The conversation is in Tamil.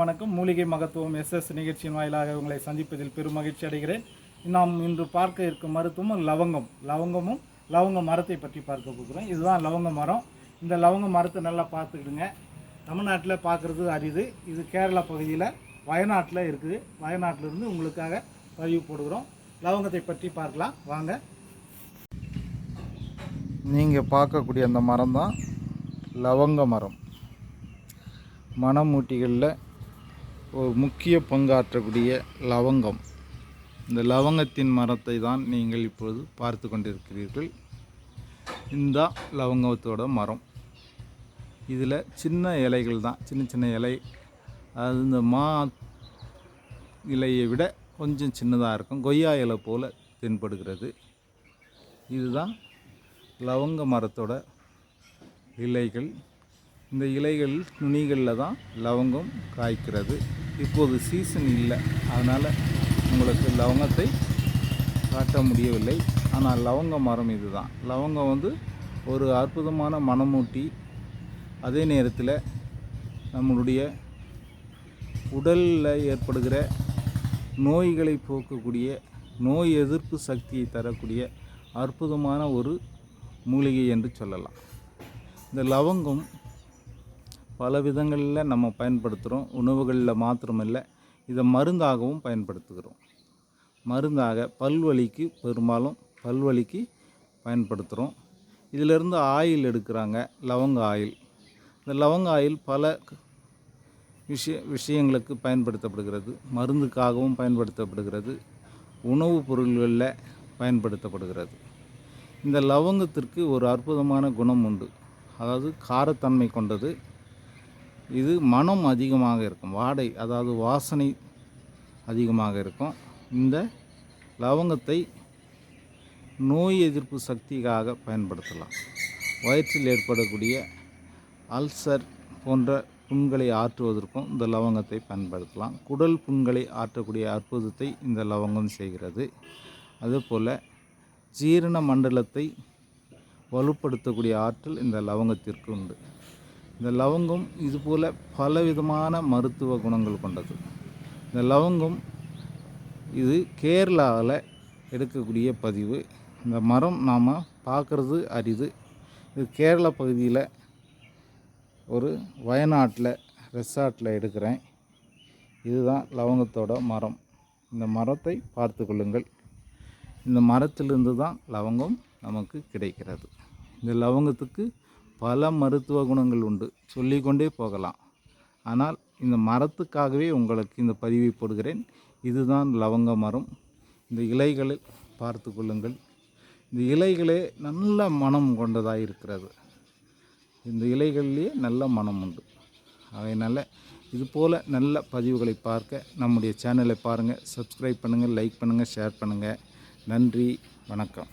அனைவருக்கும் வணக்கம். மூலிகை மகத்துவம் எஸ்எஸ் நிகழ்ச்சியின் வாயிலாக உங்களை சந்திப்பதில் பெரும் மகிழ்ச்சி அடைகிறேன். நாம் இன்று பார்க்க இருக்கும் மருத்துவம் லவங்கம். லவங்கமும் லவங்க மரத்தை பற்றி பார்க்க போகிறோம். இதுதான் லவங்க மரம். இந்த லவங்க மரத்தை நல்லா பார்த்துக்கிடுங்க. தமிழ்நாட்டில் பார்க்குறது அரிது. இது கேரளா பகுதியில் வயநாட்டில் இருக்குது. வயநாட்டிலிருந்து உங்களுக்காக பதிவு போடுகிறோம். லவங்கத்தை பற்றி பார்க்கலாம். வாங்க. நீங்கள் பார்க்கக்கூடிய அந்த மரம் தான் லவங்க மரம். மணமூட்டிகளில் ஒரு முக்கிய பங்காற்றக்கூடிய லவங்கம். இந்த லவங்கத்தின் மரத்தை தான் நீங்கள் இப்பொழுது பார்த்து கொண்டிருக்கிறீர்கள். இந்த லவங்கத்தோட மரம். இதில் சின்ன இலைகள் தான் சின்ன சின்ன இலை. அது இந்த மா இலையை விட கொஞ்சம் சின்னதாக இருக்கும். கொய்யா இலை போல் தென்படுகிறது. இதுதான் லவங்க மரத்தோட இலைகள். இந்த இலைகள் நுனிகளில் தான் லவங்கம் காய்க்கிறது. இப்போது சீசன் இல்லை. அதனால் உங்களுக்கு லவங்கத்தை காட்ட முடியவில்லை. ஆனால் லவங்க மரம் இதுதான். லவங்கம் வந்து ஒரு அற்புதமான மனமூட்டி அதே நேரத்தில் நம்மளுடைய உடலில் ஏற்படுகிற நோய்களை போக்கக்கூடிய நோய் எதிர்ப்பு சக்தியை தரக்கூடிய அற்புதமான ஒரு மூலிகை என்று சொல்லலாம். இந்த லவங்கம் பல விதங்களில் நம்ம பயன்படுத்துகிறோம் உணவுகளில் மாத்திரமில்லை இதை மருந்தாகவும் பயன்படுத்துகிறோம். மருந்தாக பல்வலிக்கு பெரும்பாலும் பல்வலிக்கு பயன்படுத்துகிறோம் இதிலிருந்து ஆயில் எடுக்கிறாங்க லவங்க ஆயில். இந்த லவங்க ஆயில் பல விஷய விஷயங்களுக்கு பயன்படுத்தப்படுகிறது. மருந்துக்காகவும் பயன்படுத்தப்படுகிறது. உணவுப் பொருள்களில் பயன்படுத்தப்படுகிறது. இந்த லவங்கத்திற்கு ஒரு அற்புதமான குணம் உண்டு. அதாவது காரத்தன்மை கொண்டது. இது மனம் அதிகமாக இருக்கும். வாடை அதாவது வாசனை அதிகமாக இருக்கும். இந்த லவங்கத்தை நோய் எதிர்ப்பு சக்திக்காக பயன்படுத்தலாம். வயிற்றில் ஏற்படக்கூடிய அல்சர் போன்ற புண்களை ஆற்றுவதற்கும் இந்த லவங்கத்தை பயன்படுத்தலாம். குடல் புண்களை ஆற்றக்கூடிய அற்புதத்தை இந்த லவங்கம் செய்கிறது. அதுபோல் ஜீரண மண்டலத்தை வலுப்படுத்தக்கூடிய ஆற்றல் இந்த லவங்கத்திற்கு உண்டு. இந்த லவங்கம் இது போல் பலவிதமான மருத்துவ குணங்கள் கொண்டது. இந்த லவங்கம் இது கேரளாவில் எடுக்கக்கூடிய பதிவு. இந்த மரம் நாம் பார்க்குறது அரிது. இது கேரள பகுதியில் ஒரு வயநாட்டில் ரெசார்ட்டில் எடுக்கிறேன். இதுதான் லவங்கத்தோட மரம். இந்த மரத்தை பார்த்து கொள்ளுங்கள். இந்த மரத்திலிருந்து தான் லவங்கம் நமக்கு கிடைக்கிறது. இந்த லவங்கத்துக்கு பல மருத்துவ குணங்கள் உண்டு. சொல்லிக்கொண்டே போகலாம். ஆனால் இந்த மரத்துக்காகவே உங்களுக்கு இந்த பதிவை போடுகிறேன். இதுதான் லவங்க மரம். இந்த இலைகளை பார்த்து கொள்ளுங்கள். இந்த இலைகளே நல்ல மனம் கொண்டதாக இருக்கிறது. இந்த இலைகள்லேயே நல்ல மனம் உண்டு. அதனால் இது போல் நல்ல பதிவுகளை பார்க்க நம்முடைய சேனலை பாருங்கள். சப்ஸ்கிரைப் பண்ணுங்கள் லைக் பண்ணுங்கள் ஷேர் பண்ணுங்கள். நன்றி வணக்கம்.